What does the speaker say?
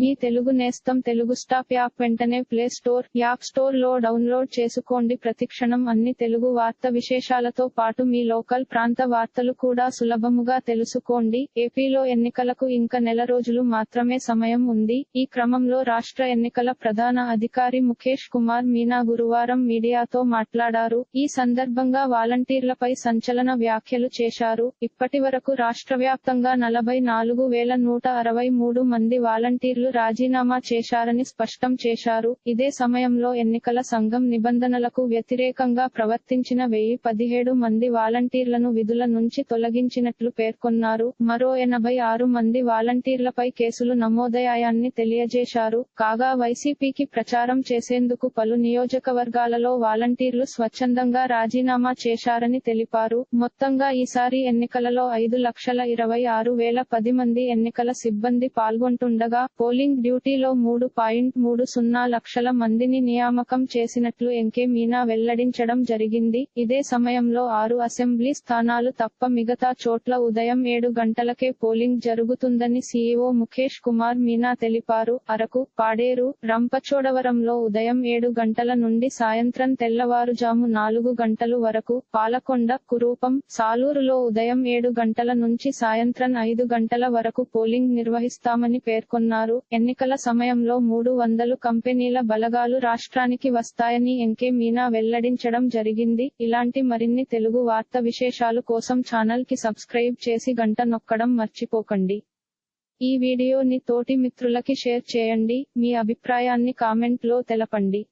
మీ తెలుగు నేస్తం Telugu stop app వెంటనే play store app స్టోర్లో డౌన్లోడ్ చేసుకోండి. ప్రతిక్షణం అన్ని తెలుగు వార్త విశేషాలతో పాటు మీ లోకల్ ప్రాంత వార్తలు కూడా సులభముగా తెలుసుకోండి. ఏపీలో ఎన్నికలకు ఇంకా నెల రోజులు మాత్రమే సమయం ఉంది. ఈ క్రమంలో రాష్ట్ర ఎన్నికల ప్రధాన అధికారి ముఖేష్ కుమార్ మీనా గురువారం మీడియాతో మాట్లాడారు. ఈ సందర్భంగా వాలంటీర్లపై సంచలన వ్యాఖ్యలు చేశారు. ఇప్పటి వరకు రాష్ట్ర వ్యాప్తంగా నలభై నాలుగు వేల నూట అరవై మూడు మంది వాలంటీర్లు రాజీనామా చేశారని స్పష్టం చేశారు. ఇదే సమయంలో ఎన్నికల సంఘం నిబంధనలకు వ్యతిరేకంగా ప్రవర్తించిన వెయ్యి పదిహేడు మంది వాలంటీర్లను విధుల నుంచి తొలగించినట్లు పేర్కొన్నారు. మరో ఎనభై ఆరు మంది వాలంటీర్లపై కేసులు నమోదయ్యాయని తెలియజేశారు. కాగా వైసీపీకి ప్రచారం చేసేందుకు పలు నియోజకవర్గాలలో వాలంటీర్లు స్వచ్ఛందంగా రాజీనామా చేశారని తెలిపారు. మొత్తంగా ఈసారి ఎన్నికలలో ఐదు లక్షల ఇరవై ఆరు వేల పది మంది ఎన్నికల సిబ్బంది పాల్గొంటుండగా పోలింగ్ డ్యూటీలో మూడు పాయింట్ మూడు సున్నా లక్షల మందిని నియామకం చేసినట్లు ఎంకే మీనా వెల్లడించడం జరిగింది. ఇదే సమయంలో ఆరు అసెంబ్లీ స్థానాలు తప్ప మిగతా చోట్ల ఉదయం ఏడు గంటలకే పోలింగ్ జరుగుతుందని సీఈఓ ముఖేష్ కుమార్ మీనా తెలిపారు. అరకు పాడేరు రంపచోడవరంలో ఉదయం ఏడు గంటల నుండి సాయంత్రం తెల్లవారుజాము నాలుగు గంటలు వరకు పాలకొండ కురూపం సాలూరులో ఉదయం ఏడు గంటల నుంచి సాయంత్రం ఐదు గంటల వరకు పోలింగ్ నిర్వహిస్తామని పేర్కొన్నారు. ఎన్నికల సమయంలో మూడు వందలు కంపెనీల బలగాలు రాష్ట్రానికి వస్తాయని ఎంకే మీనా వెల్లడించడం జరిగింది. ఇలాంటి మరిన్ని తెలుగు వార్త విశేషాలు కోసం ఛానల్కి సబ్స్క్రైబ్ చేసి గంట నొక్కడం మర్చిపోకండి. ఈ వీడియోని తోటి మిత్రులకి షేర్ చేయండి. మీ అభిప్రాయాన్ని కామెంట్లో తెలపండి.